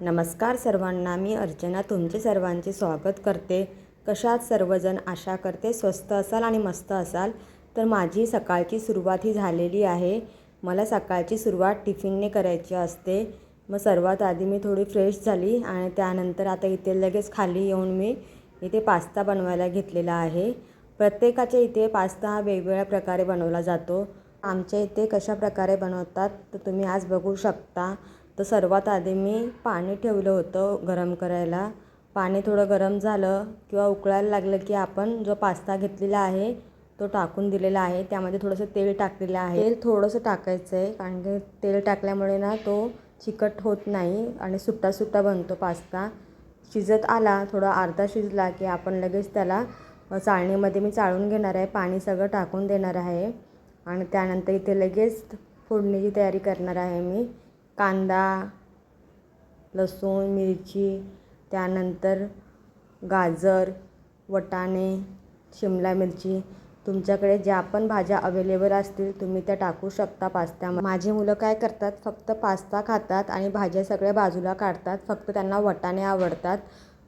नमस्कार सर्वांना मी अर्चना तुमचे सर्वांचे स्वागत करते. कशात सर्वजण आशा करते स्वस्त असाल आणि मस्त असाल तर माझी सकाळची सुरुवात ही झालेली आहे. मला सकाळची सुरुवात टिफिनने करायची असते. मग सर्वात आधी मी थोडी फ्रेश झाली आणि त्यानंतर आता इथे लगेच खाली येऊन मी इथे पास्ता बनवायला घेतलेला आहे. प्रत्येकाच्या इथे पास्ता हा वेगवेगळ्या प्रकारे बनवला जातो. आमच्या इथे कशा प्रकारे बनवतात तर तुम्ही आज बघू शकता. तर सर्वात आधी मी पाणी ठेवलं होतं गरम करायला. पाणी थोडं गरम झालं किंवा उकळायला लागलं की आपण जो पास्ता घेतलेला आहे तो टाकून दिलेला आहे. त्यामध्ये थोडंसं तेल टाकलेलं आहे. तेल थोडंसं टाकायचं आहे कारण की तेल टाकल्यामुळे ना तो चिकट होत नाही आणि सुट्टा सुट्टा बनतो पास्ता. शिजत आला थोडा अर्धा शिजला की आपण लगेच त्याला चाळणीमध्ये मी चाळून घेणार आहे. पाणी सगळं टाकून देणार आहे. आणि त्यानंतर इथे लगेच फोडणीची तयारी करणार आहे मी. कांदा लसूण मिरची त्यानंतर गाजर वटाणे शिमला मिरची. तुमच्याकडे ज्या पण भाज्या अवेलेबल असतील तुम्ही त्या टाकू शकता पास्त्यामध्ये माझी मुलं काय करतात फक्त पास्ता खातात आणि भाज्या सगळ्या बाजूला काढतात. फक्त त्यांना वटाणे आवडतात.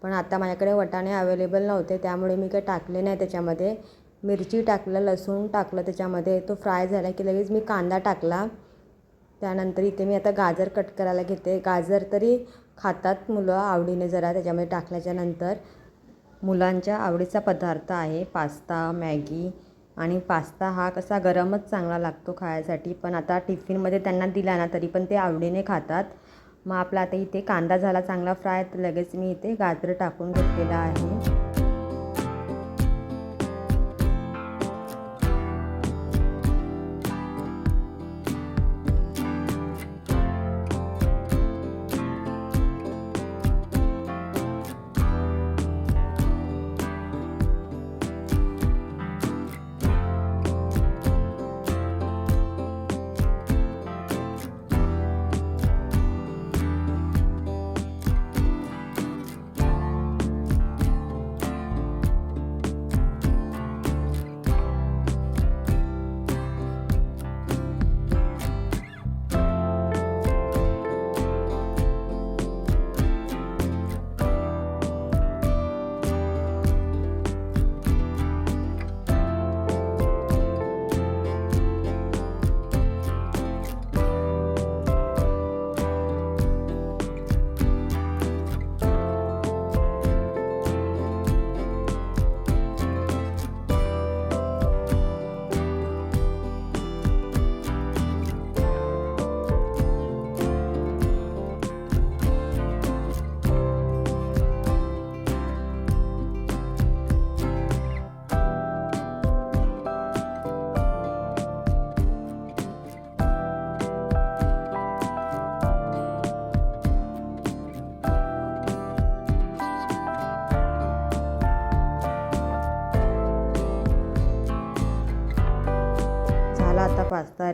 पण आता माझ्याकडे वटाणे अवेलेबल नव्हते त्यामुळे मी काही टाकले नाही त्याच्यामध्ये. मिरची टाकलं लसूण टाकलं त्याच्यामध्ये. तो फ्राय झाला की लगेच मी कांदा टाकला. त्यानंतर इथे मी आता गाजर कट करायला घेते. गाजर तरी खातात मुलं आवडीने जरा त्याच्यामध्ये टाकल्याच्यानंतर मुलांच्या आवडीचा पदार्थ आहे पास्ता मॅगी आणि पास्ता हा कसा गरमच चांगला लागतो खायसाठी. पण आता टिफिनमध्ये त्यांना दिला ना तरी पण ते आवडीने खातात. मग आपला आता इथे कांदा झाला चांगला फ्राय तर लगेच मी इथे गाजर टाकून घेतलेला आहे.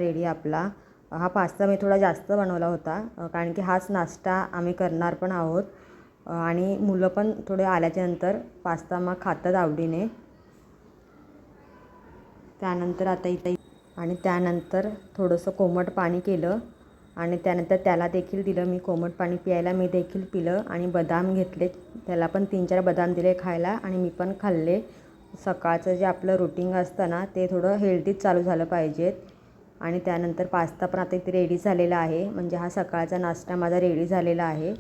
रेडी आपला. हा पास्ता मी थोडा जास्त बनवला होता कारण की हाच नाश्ता आम्ही करणार पण आहोत. आणि मुलं पण थोडे आल्याच्यानंतर पास्ता मग खातात आवडीने. त्यानंतर आता इथे आणि त्यानंतर थोडंसं कोमट पाणी केलं आणि त्यानंतर त्याला देखील दिलं. मी कोमट पाणी प्यायला मी देखील पिलं आणि बदाम घेतले. त्याला पण तीन चार बदाम दिले खायला आणि मी पण खाल्ले. सकाळचं जे आपलं रुटीन असतं ना ते थोडं हेल्दीच चालू झालं पाहिजेत. आणि त्यानंतर पास्ता पण आता इथे रेडी झालेला आहे. म्हणजे हा सकाळचा नाश्ता माझा रेडी झालेला आहे.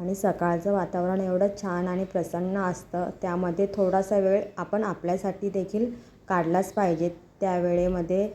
आणि सकाळचं वातावरण एवढं छान आणि प्रसन्न असतं त्यामध्ये थोडासा वेळ आपण आपल्यासाठी देखील काढलाच पाहिजे. त्यावेळेमध्ये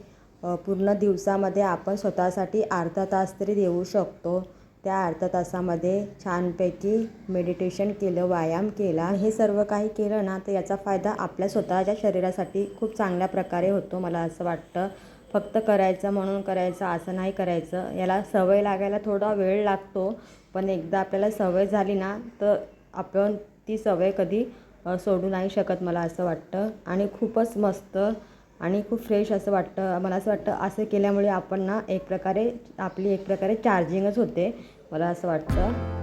पूर्ण दिवसामध्ये आपण स्वतःसाठी अर्धा तास तरी देऊ शकतो. त्या अर्धा तासामध्ये छानपैकी मेडिटेशन केलं व्यायाम केला. हे सर्व काही केलं ना तर याचा फायदा आपल्या स्वतःच्या शरीरासाठी खूप चांगल्या प्रकारे होतो मला असं वाटतं. फक्त करायचं म्हणून करायचं असं नाही करायचं. याला सवय लागायला थोडा वेळ लागतो. पण एकदा आपल्याला सवय झाली ना तर आपण ती सवय कधी सोडू नाही शकत मला असं वाटतं. आणि खूपच मस्त आणि खूप फ्रेश असं वाटतं. मला असं वाटतं असं केल्यामुळे आपण ना एक प्रकारे आपली एक प्रकारे चार्जिंगच होते मला असं वाटतं.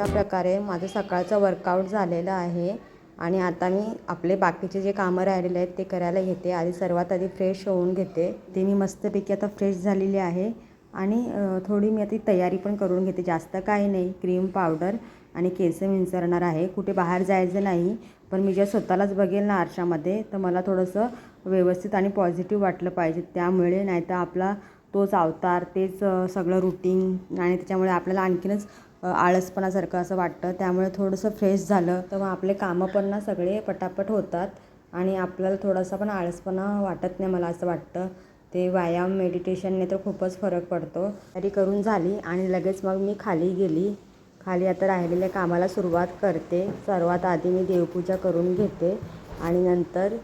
अशा प्रकारे माझं सकाळचं वर्कआउट झालेलं आहे. आणि आता मी आपले बाकीचे जे कामं राहिलेले आहेत ते करायला घेते. आधी सर्वात आधी फ्रेश होऊन घेते. ते मी मस्तपैकी आता फ्रेश झालेली आहे. आणि थोडी मी आता तयारी पण करून घेते. जास्त काही नाही. क्रीम पावडर आणि केस विंचरणार आहे. कुठे बाहेर जायचं नाही. पण मी जेव्हा स्वतःलाच बघेल ना आरशामध्ये तर मला थोडंसं व्यवस्थित आणि पॉझिटिव्ह वाटलं पाहिजे. त्यामुळे नाही तर आपला तोच अवतार तेच सगळं रुटीन आणि त्याच्यामुळे आपल्याला आणखीनच आळसपणासारखं असं वाटतं. त्यामुळे थोडंसं फ्रेश झालं. तर मग आपले कामं पण ना सगळे पटापट होतात. आणि आपल्याला थोडासा पण आळसपणा वाटत नाही मला असं वाटतं. ते व्यायाम मेडिटेशनने तर खूपच फरक पडतो. तरी करून झाली आणि लगेच मग मी खाली गेली. खाली आता राहिलेल्या कामाला सुरुवात करते. सर्वात आधी मी देवपूजा करून घेते. आणि नंतर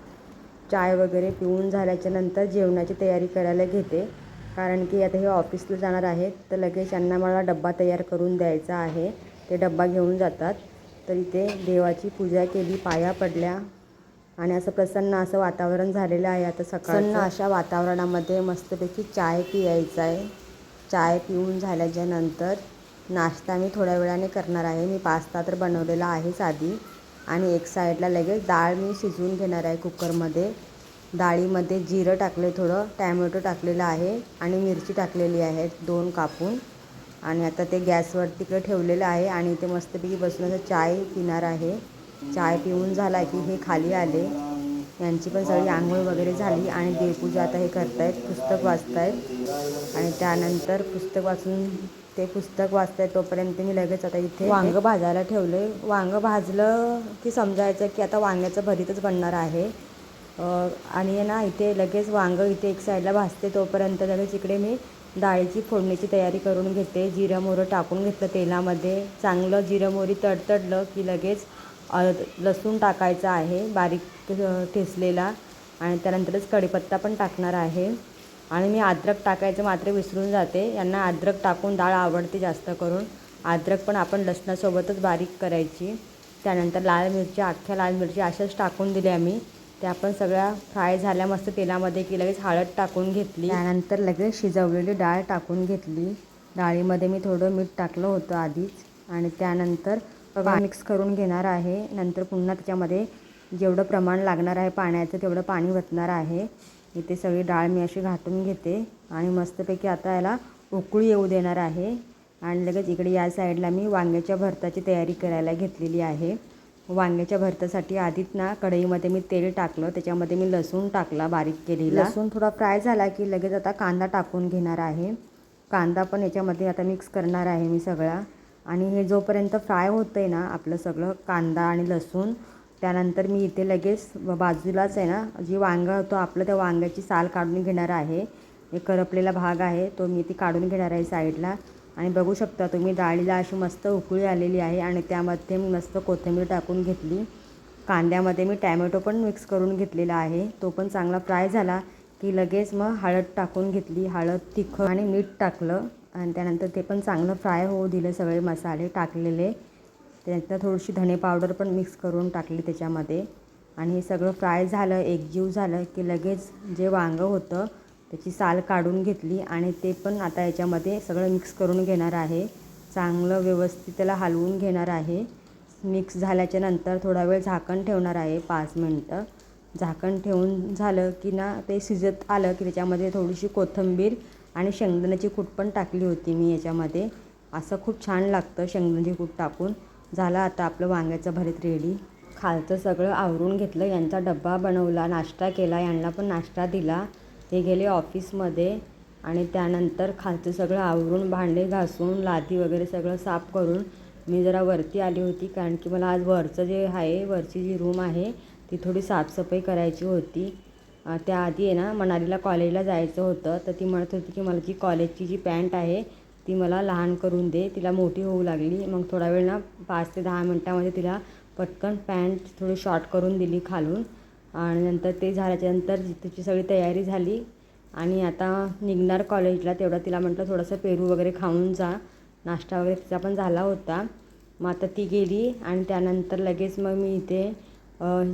चाय वगैरे पिऊन झाल्याच्यानंतर जेवणाची तयारी करायला घेते. कारण की आता हे ऑफिसला जाणार आहेत तर लगेच यांना मला डब्बा तयार करून द्यायचा आहे. ते डब्बा घेऊन जातात. तर इथे देवाची पूजा केली पाया पडल्या आणि असं प्रसन्न असं वातावरण झालेलं आहे. आता सकाळ अशा वातावरणामध्ये मस्तपैकी चाय पियायचा आहे चाय पिऊन झाल्याच्यानंतर नाश्ता मी थोड्या वेळाने करणार आहे. मी पास्ता तर बनवलेला आहेच आधी आणि एक साईडला लगेच डाळ मी शिजवून घेणार आहे कुकरमध्ये डाळीमध्ये जिरं टाकले थोडं टॅमॅटो टाकलेलं आहे आणि मिरची टाकलेली आहे दोन कापून. आणि आता ते गॅसवर तिकडे ठेवलेलं आहे आणि इथे मस्तपैकी बसून असं चाय पिणार आहे. चाय पिऊन झाला की हे खाली आले. यांची पण सगळी आंघोळ वगैरे झाली आणि देवपूजा आता हे करतायत पुस्तक वाचतायत. आणि त्यानंतर पुस्तक वाचून ते पुस्तक वाचतायत तोपर्यंत मी लगेच आता इथे वांगं भाजायला ठेवले वांगं भाजलं की समजायचं की आता वांग्याचं भरीतच बनणार आहे. आणि ना इथे लगेच वांगं इथे एक साईडला भाजते तोपर्यंत लगेच इकडे मी डाळीची फोडणीची तयारी करून घेते. जिरं मोहरं टाकून घेतलं तेलामध्ये. चांगलं जिरं मोहरी तडतडलं की लगेच लसूण टाकायचा आहे बारीक ठेसलेला आणि त्यानंतरच कढीपत्ता पण टाकणार आहे. आणि मी अद्रक टाकायचं मात्र विसरून जाते. यांना अद्रक टाकून डाळ आवडते जास्त करून. अद्रक पण आपण लसणासोबतच बारीक करायची. त्यानंतर लाल मिरची अख्ख्या लाल मिरची अशाच टाकून दिल्या मी. त्या पण सगळ्या फ्राय झाल्या मस्त तेलामध्ये की लगेच हळद टाकून घेतली. त्यानंतर लगेच शिजवलेली डाळ टाकून घेतली. डाळीमध्ये मी थोडं मीठ टाकलं होतं आधीच. आणि त्यानंतर मिक्स करून घेणार आहे. नंतर पुन्हा त्याच्यामध्ये जेवढं प्रमाण लागणार आहे पाण्याचं तेवढं पाणी वतणार आहे. इथे सगळी डाळ मी अशी घाटून घेते. आणि मस्तपैकी आता याला उकळी येऊ देणार आहे. आणि लगेच इकडे या साईडला मी वांग्याच्या भरताची तयारी करायला घेतलेली आहे. वांग्याच्या भरतासाठी आधीच ना कढईमध्ये मी तेल टाकलं. त्याच्यामध्ये मी लसूण टाकला बारीक केलेला. लसूण थोडा फ्राय झाला की लगेच आता कांदा टाकून घेणार आहे. कांदा पण याच्यामध्ये आता मिक्स करणार आहे मी सगळा. आणि हे जोपर्यंत फ्राय होतं आहे ना आपलं सगळं कांदा आणि लसूण त्यानंतर मी इथे लगेच बाजूलाच आहे ना जी वांगं होतं आपलं त्या वांग्याची साल काढून घेणार आहे. एक करपलेला भाग आहे तो मी ती काढून घेणार आहे साईडला. आणि बघू शकता तुम्ही डाळीला अशी मस्त उकळी आलेली आहे आणि त्यामध्ये मी मस्त कोथिंबीर टाकून घेतली. कांद्यामध्ये मी टॅमॅटो पण मिक्स करून घेतलेला आहे. तो पण चांगला फ्राय झाला की लगेच मग हळद टाकून घेतली. हळद तिखं आणि मीठ टाकलं आणि त्यानंतर ते पण चांगलं फ्राय होऊ दिलं. सगळे मसाले टाकलेले. त्यानंतर थोडीशी धणे पावडर पण मिक्स करून टाकली त्याच्यामध्ये. आणि हे सगळं फ्राय झालं. एकजीव झालं की लगेच जे वांगं होतं त्याची साल काढून घेतली आणि ते पण आता याच्यामध्ये सगळं मिक्स करून घेणार आहे. चांगलं व्यवस्थित त्याला हलवून घेणार आहे. मिक्स झाल्याच्यानंतर थोडा वेळ झाकण ठेवणार आहे पाच मिनटं. झाकण ठेवून झालं की ना ते शिजत आलं की त्याच्यामध्ये थोडीशी कोथिंबीर आणि शेंगदाण्याची कूट पण टाकली होती मी याच्यामध्ये. असं खूप छान लागतं शेंगदाण्याची कूट टाकून. झालं आता आपलं वांग्याचं भरीत रेडी खालचं सगळं आवरून घेतलं. यांचा डब्बा बनवला नाश्ता केला यांना पण नाश्ता दिला. ते गेले ऑफिसमध्ये आणि त्यानंतर खालचं सगळं आवरून भांडे घासून लादी वगैरे सगळं साफ करून मी जरा वरती आली होती. कारण की मला आज वरचं जे आहे वरची जी रूम आहे ती थोडी साफसफाई करायची होती. त्याआधी आहे ना मनालीला कॉलेजला जायचं होतं. तर ती म्हणत होती की मला जी कॉलेजची जी पॅन्ट आहे ती मला लहान करून दे. तिला मोठी होऊ लागली. मग थोडा वेळ ना पाच ते दहा मिनटामध्ये तिला पटकन पॅन्ट थोडी शॉर्ट करून दिली खालून. आणि नंतर ते झाल्याच्यानंतर तिची सगळी तयारी झाली. आणि आता निघणार कॉलेजला तेवढा तिला म्हटलं थोडंसं पेरू वगैरे खाऊन जा. नाश्ता वगैरे तिचा पण झाला होता. मग आता ती गेली आणि त्यानंतर लगेच मग मी इथे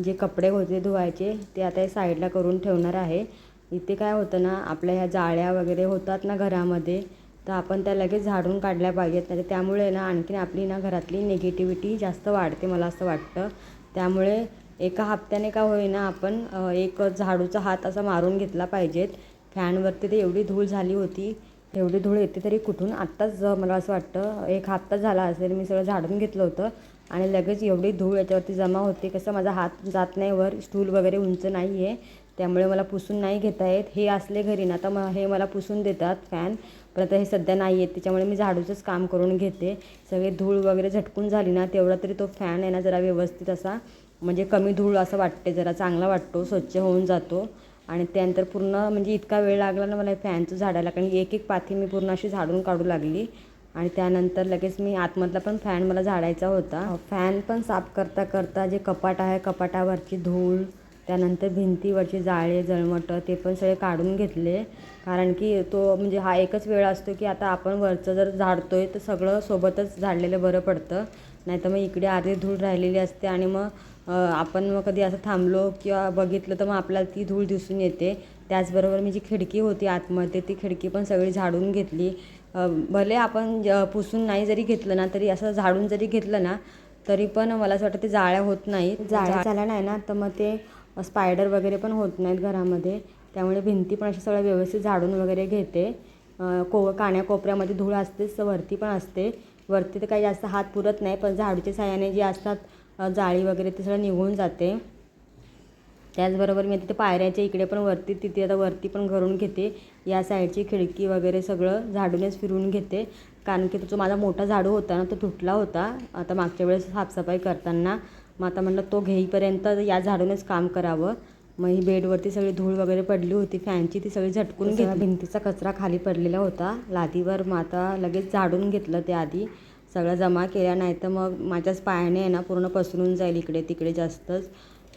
जे कपडे होते धुवायचे ते आता साईडला करून ठेवणार आहे. इथे काय होतं ना आपल्या ह्या जाळ्या वगैरे होतात ना घरामध्ये तर आपण त्या लगेच झाडून काढल्या पाहिजेत. नाही त्यामुळे ना आणखीन आपली ना घरातली निगेटिव्हिटी जास्त वाढते मला असं वाटतं. त्यामुळे एका हप्त्याने का होईना आपण एक झाडूचा हात असा मारून घेतला पाहिजेत. फॅनवरती तर एवढी धूळ झाली होती. एवढी धूळ येते तरी कुठून? आत्ताच मला असं वाटतं एक हप्ता झाला असेल मी सगळं झाडून घेतलं होतं आणि लगेच एवढी धूळ याच्यावरती जमा होते. कसं माझा हात जात नाही वर स्टूल वगैरे उंच नाही आहे त्यामुळे मला पुसून नाही घेता येत. हे असले घरी ना तर मग हे मला पुसून देतात फॅन. पण आता हे सध्या नाही आहेत त्याच्यामुळे मी झाडूचंच काम करून घेते. सगळे धूळ वगैरे झटकून झाली ना तेवढा तरी तो फॅन आहे ना जरा व्यवस्थित असा म्हणजे कमी धूळ असं वाटते जरा चांगला वाटतो स्वच्छ होऊन जातो. आणि त्यानंतर पूर्ण म्हणजे इतका वेळ लागला ना मला हे फॅनचं झाडायला कारण एक एक पाथी मी पूर्ण अशी झाडून काढू लागली. आणि त्यानंतर लगेच मी आतमधला पण फॅन मला झाडायचा होता. फॅन पण साफ करता करता जे कपाट आहे कपाटावरची धूळ त्यानंतर भिंतीवरची जाळे जळमटं ते पण सगळे काढून घेतले. कारण की तो म्हणजे हा एकच वेळ असतो की आता आपण वरचं जर झाडतो आहे तर सगळं सोबतच झाडलेलं बरं पडतं. नाहीतर मग इकडे आधी धूळ राहिलेली असते आणि मग आपण मग कधी असं थांबलो किंवा बघितलं तर मग आपल्याला ती धूळ दिसून येते. त्याचबरोबर मी जी खिडकी होती आतमध्ये ती खिडकी पण सगळी झाडून घेतली. भले आपण ज- पुसून नाही जरी घेतलं ना तरी असं झाडून जरी घेतलं ना तरी पण मला असं वाटतं ते जाळ्या होत नाहीत. जाळ्या झाल्या नाही ना तर मग ते स्पायडर वगैरे पण होत नाहीत घरामध्ये. त्यामुळे भिंती पण अशा सगळ्या व्यवस्थित झाडून वगैरे घेते. को कान्या कोपऱ्यामध्ये धूळ असतेच वरती पण असते. वरती तर काही जास्त हात पुरत नाही पण झाडूच्या साह्याने जे असतात जाळी वगैरे ते सगळं निघून जाते. त्याचबरोबर मी तिथे पायऱ्याच्या इकडे पण वरती तिथे आता वरती पण घरून घेते. या साईडची खिडकी वगैरे सगळं झाडूनच फिरून घेते. कारण की तो जो माझा मोठा झाडू होता ना तो तुटला होता. आता मागच्या वेळेस साफसफाई करताना. मग आता म्हटलं तो घेईपर्यंत या झाडूनच काम करावं. मग ही बेडवरती सगळी धूळ वगैरे पडली होती फॅनची ती सगळी झटकून घेतली. भिंतीचा कचरा खाली पडलेला होता. लादीवर मग आता लगेच झाडून घेतलं ते आधी सगळं जमा केल्या नाही तर मग माझ्याच पायाने आहे ना पूर्ण पसरून जाईल इकडे तिकडे जास्तच.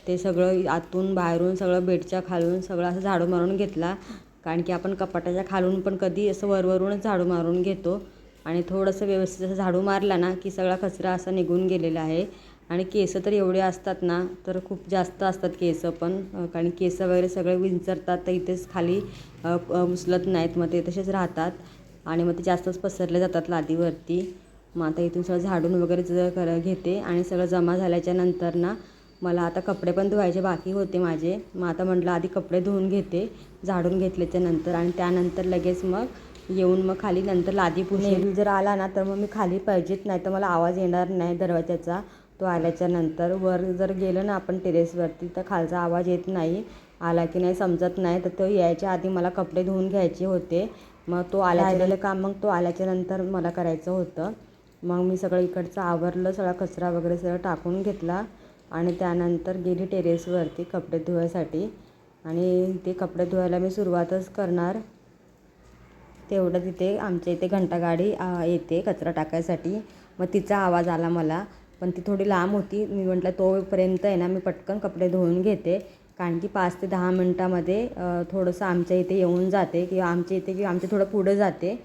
ते सगळं आतून बाहेरून सगळं बेडच्या खालून सगळं असं झाडू मारून घेतला. कारण की आपण कपाटाच्या खालून पण कधी असं वरवरूनच झाडू मारून घेतो. आणि थोडंसं व्यवस्थित असं झाडू मारला ना की सगळा कचरा असा निघून गेलेला आहे. आणि केस तर एवढे असतात ना तर खूप जास्त असतात केस पण. कारण केस वगैरे सगळे विंचरतात तर इथेच खाली उचलत नाहीत. मग ते तसेच राहतात. आणि मग ते जास्तच पसरले जातात लादीवरती. मग आता इथून सगळं झाडून वगैरे ज- कर घेते आणि सगळं जमा झाल्याच्यानंतर ना मला आता कपडे पण धुवायचे बाकी होते माझे. मग आता म्हटलं आधी कपडे धुवून घेते झाडून घेतल्याच्या नंतर आणि त्यानंतर लगेच मग येऊन मग खाली नंतर लादी पुणे जर आला ना तर मग मी खाली पाहिजेत नाही तर मला आवाज येणार नाही दरवाजाचा तो आल्याच्यानंतर वर जर गेलं ना आपण टेरेसवरती तर खालचा आवाज येत नाही. आला की नाही समजत नाही. तर तो यायच्या आधी मला कपडे धुवून घ्यायचे होते. मग तो आल्याचं काम मग तो आल्याच्यानंतर मला करायचं होतं. मग मी सगळं इकडचं आवरलं सगळा कचरा वगैरे सगळं टाकून घेतला आणि त्यानंतर गेली टेरेसवरती कपडे धुवायसाठी. आणि ते कपडे धुवायला मी सुरुवातच करणार. तेवढं तिथे आमच्या इथे घंटागाडी येते कचरा टाकायसाठी. मग तिचा आवाज आला मला. पण ती थोडी लांब होती. मी म्हटलं तोपर्यंत आहे ना मी पटकन कपडे धुवून घेते. कारण की पाच ते दहा मिनटामध्ये थोडंसं आमच्या इथे येऊन जाते किंवा आमच्या इथे किंवा आमच्या थोडं पुढं जाते.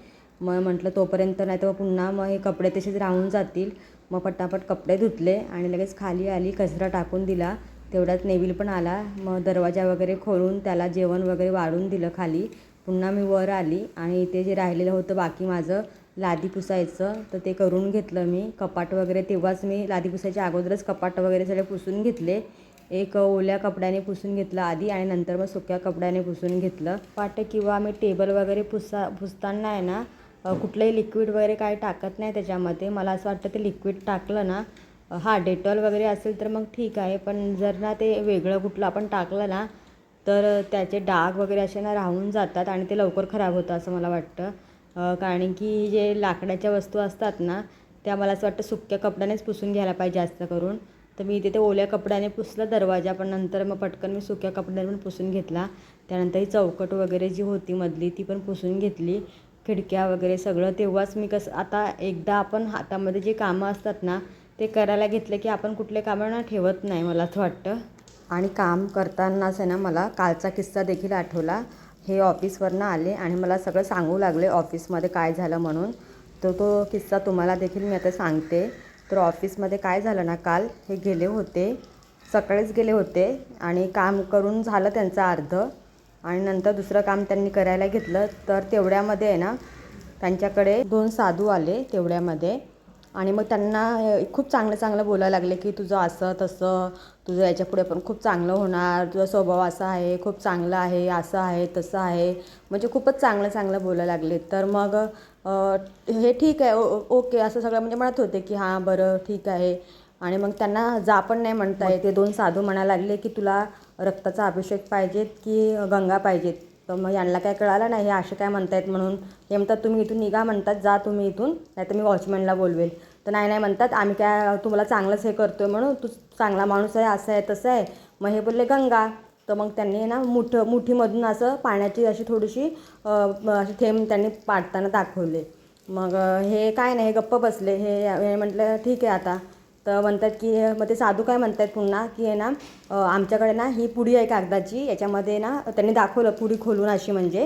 मग म्हटलं तोपर्यंत नाही तर पुन्हा मग हे कपडे तसेच राहून जातील. मग पटापट कपडे धुतले आणि लगेच खाली आली कचरा टाकून दिला. तेवढ्यात नेविल पण आला. मग दरवाजा वगैरे खोलून त्याला जेवण वगैरे वाढून दिलं खाली. पुन्हा मी वर आली आणि इथे जे राहिलेलं होतं बाकी माझं लादी पुसायचं तर ते करून घेतलं मी. कपाट वगैरे तेव्हाच मी लादी पुसायच्या अगोदरच कपाट वगैरे सगळे पुसून घेतले. एक ओल्या कपड्याने पुसून घेतलं आधी आणि नंतर मग सुक्या कपड्याने पुसून घेतलं. वाटतं किंवा मी टेबल वगैरे पुसा पुसताना आहे ना कुठलंही लिक्विड वगैरे काय टाकत नाही त्याच्यामध्ये. मला असं वाटतं ते लिक्विड टाकलं ना हां हा डेटॉल वगैरे असेल तर मग ठीक आहे. पण जर ना ते वेगळं कुठलं आपण टाकलं ना तर त्याचे डाग वगैरे असे ना राहून जातात आणि ते लवकर खराब होतं असं मला वाटतं. कारण की जे लाकडाच्या वस्तू असतात ना त्या मला असं वाटतं सुक्या कपड्यानेच पुसून घ्यायला पाहिजे जास्त करून. तर मी तिथे ओल्या कपड्याने पुसलं दरवाजा पण नंतर मग पटकन मी सुक्या कपड्याने पण पुसून घेतला. त्यानंतर ही चौकट वगैरे जी होती मधली ती पण पुसून घेतली. खिडक्या वगैरे सगळं तेव्हाच मी कसं आता एकदा आपण हातामध्ये जे कामं असतात ना ते करायला घेतले की आपण कुठले कामं ना ठेवत नाही मला असं वाटतं. आणि काम करतानाच आहे ना मला कालचा किस्सा देखील आठवला. हे ऑफिसवरनं आले आणि मला सगळं सांगू लागले ऑफिसमध्ये काय झालं म्हणून. तर तो किस्सा तुम्हाला देखील मी आता सांगते. तर ऑफिसमध्ये काय झालं ना काल हे गेले होते सकाळीच गेले होते आणि काम करून झालं त्यांचं अर्ध. आणि नंतर दुसरं काम त्यांनी करायला घेतलं तर तेवढ्यामध्ये आहे ना त्यांच्याकडे दोन साधू आले तेवढ्यामध्ये. आणि मग त्यांना खूप चांगलं चांगलं बोलायला लागले की तुझं असं तसं तुझं याच्यापुढे पण खूप चांगलं होणार तुझा स्वभाव असा आहे खूप चांगला आहे असं आहे तसं आहे. म्हणजे खूपच चांगलं चांगलं बोलायला लागले. तर मग हे ठीक आहे ओ- ओके असं सगळं म्हणजे म्हणत होते की हां बरं ठीक आहे. आणि मग त्यांना जा पण नाही म्हणता येत. ते दोन साधू म्हणायला लागले की तुला रक्ताचा अभिषेक पाहिजेत की गंगा पाहिजेत? तर मग यांना काय कळालं नाही हे असे काय म्हणतायत म्हणून. हे म्हणतात तुम्ही इथून निघा म्हणतात जा तुम्ही इथून नाही तर मी वॉचमॅनला बोलवेल. तर नाही नाही म्हणतात आम्ही काय तुम्हाला चांगलंच हे करतोय म्हणून तू चांगला माणूस आहे असं आहे तसं आहे. मग हे बोलले गंगा. तर मग त्यांनी ना मुठ मुठीमधून असं पाण्याची अशी थोडीशी अशी थेंब त्यांनी पाडताना दाखवले. मग हे काय नाही हे गप्प बसले. हे हे म्हटलं ठीक आहे आता. तर म्हणतात की मग ते साधू काय म्हणतात पुन्हा की आहे ना आमच्याकडे ना ही पुडी आहे कागदाची. याच्यामध्ये ना त्यांनी दाखवलं पुडी खोलून अशी म्हणजे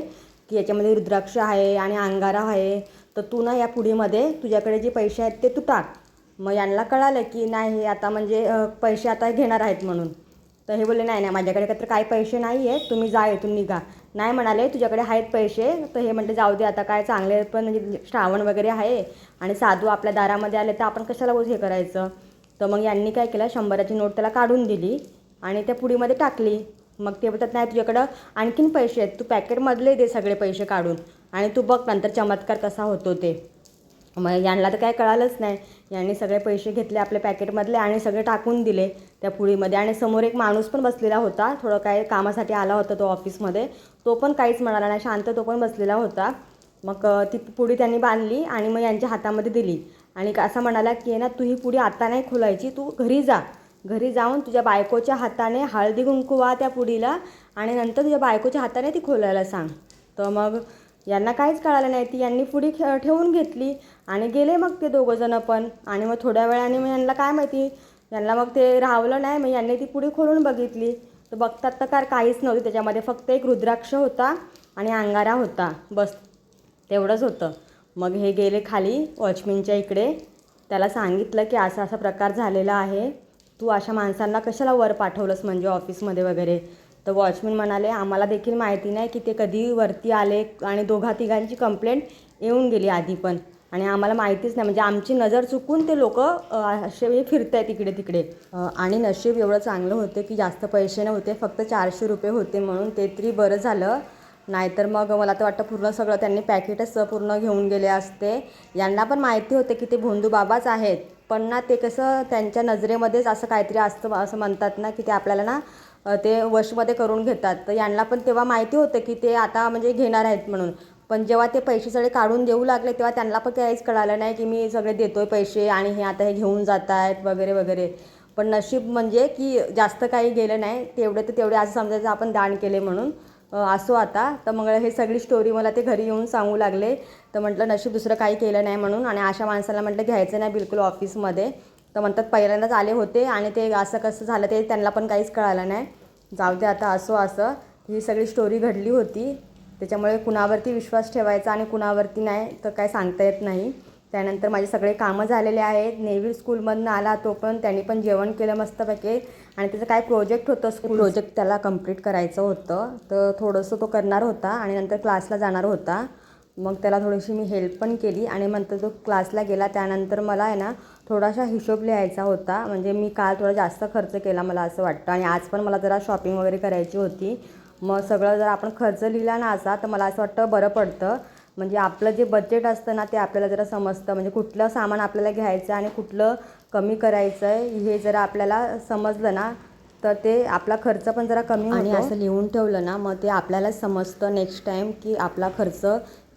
की याच्यामध्ये रुद्राक्ष आहे आणि अंगारा आहे. तर तू ना या पुडीमध्ये तुझ्याकडे जे पैसे आहेत ते तू टाक. मग यांना कळालं की नाही हे आता म्हणजे पैसे आता घेणार आहेत म्हणून. तर हे बोलले नाही नाही माझ्याकडे तर काही पैसे नाही आहेत तुम्ही जा इथून निघा. नाही म्हणाले तुझ्याकडे आहेत पैसे तर हे म्हणते जाऊ दे आता काय चांगले पण म्हणजे श्रावण वगैरे आहे आणि साधू आपल्या दारामध्ये आले तर आपण कशाला हे करायचं? तर मग यांनी काय केलं शंभराची नोट त्याला काढून दिली आणि त्या पुडीमध्ये टाकली. मग ते बोलतात नाही तुझ्याकडं आणखीन पैसे आहेत तू पॅकेटमधले दे सगळे पैसे काढून आणि तू बघ नंतर चमत्कार कसा होतो ते. मग यांना तर काय कळालंच नाही. यांनी सगळे पैसे घेतले आपल्या पॅकेटमधले आणि सगळे टाकून दिले त्या पुडीमध्ये आणि समोर एक माणूस पण बसलेला होता. थोडं काय कामासाठी आला होता तो ऑफिसमध्ये तो पण काहीच म्हणाला नाही. शांत तो पण बसलेला होता. मग ती पुडी त्यांनी बांधली आणि मग यांच्या हातामध्ये दिली. आणि असा म्हणाला की ना तू ही पुडी आता नाही खोलायची. तू घरी जा. घरी जाऊन तुझ्या बायकोच्या हाताने हळदी कुंकुवा त्या पुडीला आणि नंतर तुझ्या बायकोच्या हाताने ती खोलायला सांग. तर मग यांना काहीच कळालं नाही. ती यांनी पुडी खे- ठेवून घेतली आणि गेले मग ते दोघंजणं पण. आणि मग थोड्या वेळाने मग यांना काय माहिती? यांना मग ते राहवलं नाही. मग यांनी ती पुडी खोलून बघितली. तर बघतात तर काय काहीच नव्हतं. त्याच्यामध्ये फक्त एक रुद्राक्ष होता आणि अंगारा होता. बस तेवढंच होतं. मग हे गेले खाली वॉचमॅनच्या इकडे. त्याला सांगितलं की असा असा प्रकार झालेला आहे. तू अशा माणसांना कशाला वर पाठवलंस म्हणजे ऑफिसमध्ये वगैरे? तर वॉचमॅन म्हणाले आम्हाला देखील माहिती नाही की ते कधी वरती आले आणि दोघा तिघांची कंप्लेंट येऊन गेली आधी पण. आणि आम्हाला माहितीच नाही. म्हणजे आमची नजर चुकून ते लोक असे फिरत आहेत इकडे तिकडे. आणि नशीब एवढं चांगलं होतं की जास्त पैसे नव्हते फक्त चारशे रुपये होते म्हणून ते तरी बरं झालं. नाहीतर मग मला तर वाटतं पूर्ण सगळं त्यांनी पॅकेटच पूर्ण घेऊन गेले असते. यांना पण माहिती होतं की ते भोंदू बाबाच आहेत. पण ना ते कसं त्यांच्या नजरेमध्येच असं काहीतरी असतं असं म्हणतात ना की ते आपल्याला ना ते वशमध्ये करून घेतात. तर यांना पण तेव्हा माहिती होतं की ते आता म्हणजे घेणार आहेत म्हणून. पण जेव्हा ते पैसे सगळे काढून देऊ लागले तेव्हा त्यांना पण काहीच कळालं नाही की मी सगळे देतो आहे पैसे आणि हे आता हे घेऊन जात आहेत वगैरे वगैरे. पण नशीब म्हणजे की जास्त काही गेलं नाही. तेवढे तर तेवढे असं समजायचं आपण दान केले म्हणून. असो आता. तर मग हे सगळी स्टोरी मला ते घरी येऊन सांगू लागले. तर म्हटलं नशीब दुसरं काही केलं नाही म्हणून. आणि अशा माणसाला म्हटलं घ्यायचं नाही बिलकुल ऑफिसमध्ये तर म्हणतात पहिल्यांदाच आले होते आणि ते असं कसं झालं ते त्यांना पण काहीच कळालं नाही. जाऊ दे आता असो असं. ही सगळी स्टोरी घडली होती. त्याच्यामुळे कुणावरती विश्वास ठेवायचा आणि कुणावरती नाही तर काय सांगता येत नाही. त्यानंतर माझे सगळे कामं झालेले आहेत. नेव्ही स्कूलमधनं आला तो पण त्यांनी पण जेवण केलं मस्तपैकी. आणि त्याचं काय प्रोजेक्ट होतं स्कूल? प्रोजेक्ट त्याला कंप्लीट करायचं होतं. तर थोडंसं तो करणार होता आणि नंतर क्लासला जाणार होता. मग त्याला थोडीशी मी हेल्प पण केली आणि नंतर तो क्लासला गेला. त्यानंतर मला आहे ना थोडासा हिशोब लिहायचा होता. म्हणजे मी काल थोडा जास्त खर्च केला मला असं वाटतं. आणि आज पण मला जरा शॉपिंग वगैरे करायची होती. मग सगळं जर आपण खर्च लिहिला ना असा तर मला असं वाटतं बरं पडतं. म्हणजे आपलं जे बजेट असतं ना ते आपल्याला जरा समजतं. म्हणजे कुठलं सामान आपल्याला घ्यायचं आणि कुठलं कमी करायचं आहे हे जरा आपल्याला समजलं ना तर ते आपला खर्च पण जरा कमी आणि असं लिहून ठेवलं ना मग ते आपल्याला समजतं नेक्स्ट टाईम की आपला खर्च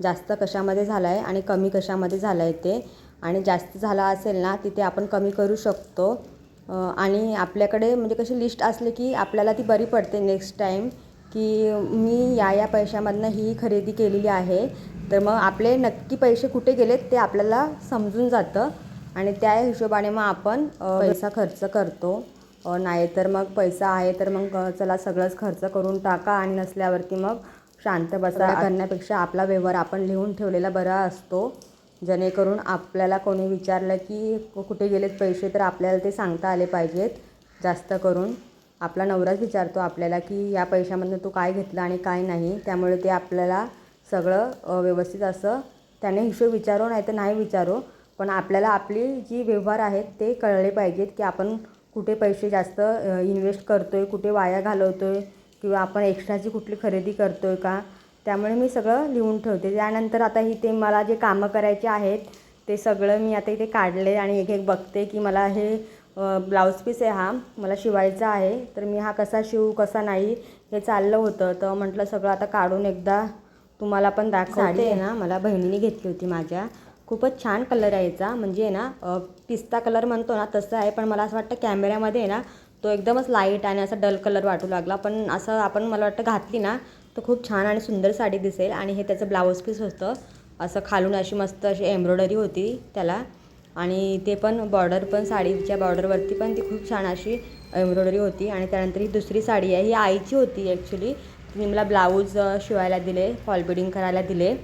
जास्त कशामध्ये झाला आहे आणि कमी कशामध्ये झाला आहे ते. आणि जास्त झाला असेल ना तिथे आपण कमी करू शकतो. आणि आपल्याकडे म्हणजे कशी लिस्ट असली की आपल्याला ती बरी पडते नेक्स्ट टाईम की मी या या पैशामधनं ही खरेदी केलेली आहे. तर मग आपले नक्की पैसे कुठे गेलेत ते आपल्याला समजून जातं. आणि त्या हिशोबाने मग आपण पैसा खर्च करतो. अ, नाहीतर मग पैसा आहे तर मग चला सगळंच खर्च करून टाका आणि नसल्यावरती मग शांत बसा. करण्यापेक्षा आपला व्यवहार आपण लिहून ठेवलेला बरा असतो. जेणेकरून आपल्याला कोणी विचारलं कु- कुठे गेलेत पैसे तर आपल्याला ते सांगता आले पाहिजेत जास्त करून. आपला नवराच विचारतो आपल्याला की या पैशामधनं तू काय घेतलं आणि काय नाही त्यामुळे ते आपल्याला सगळं व्यवस्थित असं त्याने हिशोब विचारो नाही तर नाही विचारो. पण आपल्याला आपली जी व्यवहार आहेत ते कळले पाहिजेत की आपण कुठे पैसे जास्त इन्व्हेस्ट करतो आहे कुठे वाया घालवतो आहे किंवा आपण एक्स्ट्राची कुठली खरेदी करतो आहे का? त्यामुळे मी सगळं लिहून ठेवते. त्यानंतर आता ही ते मला जे कामं करायचे आहेत ते सगळं मी आता इथे काढले आणि एक एक बघते की मला हे ब्लाऊज पीस आहे हा. मला शिवायचा आहे. तर मी हा कसा शिवू कसा नाही हे चाललं होतं. तर म्हटलं सगळं आता काढून एकदा तुम्हाला पण दाखवते. आहे ना मला बहिणीने घेतली होती माझ्या. खूपच छान कलर यायचा म्हणजे आहे ना पिस्ता कलर म्हणतो ना तसं आहे. पण मला असं वाटतं कॅमेऱ्यामध्ये आहे ना तो एकदमच लाइट आणि असा डल कलर वाटू लागला. पण असं आपण मला वाटतं घातली ना तर खूप छान आणि सुंदर साडी दिसेल. आणि हे त्याचं ब्लाऊज पीस होतं. असं खालून अशी मस्त अशी एम्ब्रॉयडरी होती त्याला. आणि ते पण बॉर्डर पण साडीच्या बॉर्डरवरती पण ती खूप छान अशी एम्ब्रॉयडरी होती. आणि त्यानंतर ही दुसरी साडी आहे. ही आईची होती ॲक्च्युली तिने मला ब्लाऊज शिवायला दिले फॉल बिडिंग करायला दिले.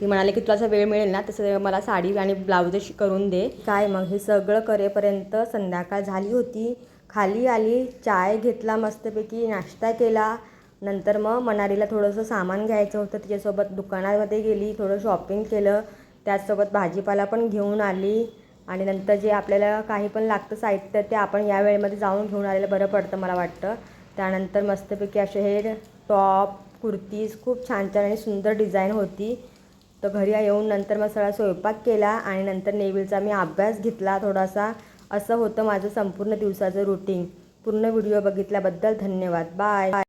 ती म्हणाले की तुला असं वेळ मिळेल ना तसं मला साडी आणि ब्लाऊज करून दे. काय मग? हे सगळं करेपर्यंत संध्याकाळ झाली होती. खाली आली चाय घेतला मस्तपैकी नाश्ता केला. नंतर मग मनालीला थोडंसं सामान घ्यायचं होतं. तिच्यासोबत दुकानामध्ये गेली थोडं शॉपिंग केलं. त्याचसोबत भाजीपाला पण घेऊन आली. आणि नंतर जे आपल्याला काही पण लागतं साहित्य ते आपण या वेळेमध्ये जाऊन घेऊन आलेलं बरं पडतं मला वाटतं. त्यानंतर मस्तपैकी असे हे टॉप कुर्तीज खूप छान छान आणि सुंदर डिझाईन होती. तर घरी येऊन नंतर मग सगळा स्वयंपाक केला आणि नंतर नेविलचा मी अभ्यास घेतला थोडासा. असं होतं माझं संपूर्ण दिवसाचं रुटीन पूर्ण व्हिडिओ बघितल्याबद्दल धन्यवाद. बाय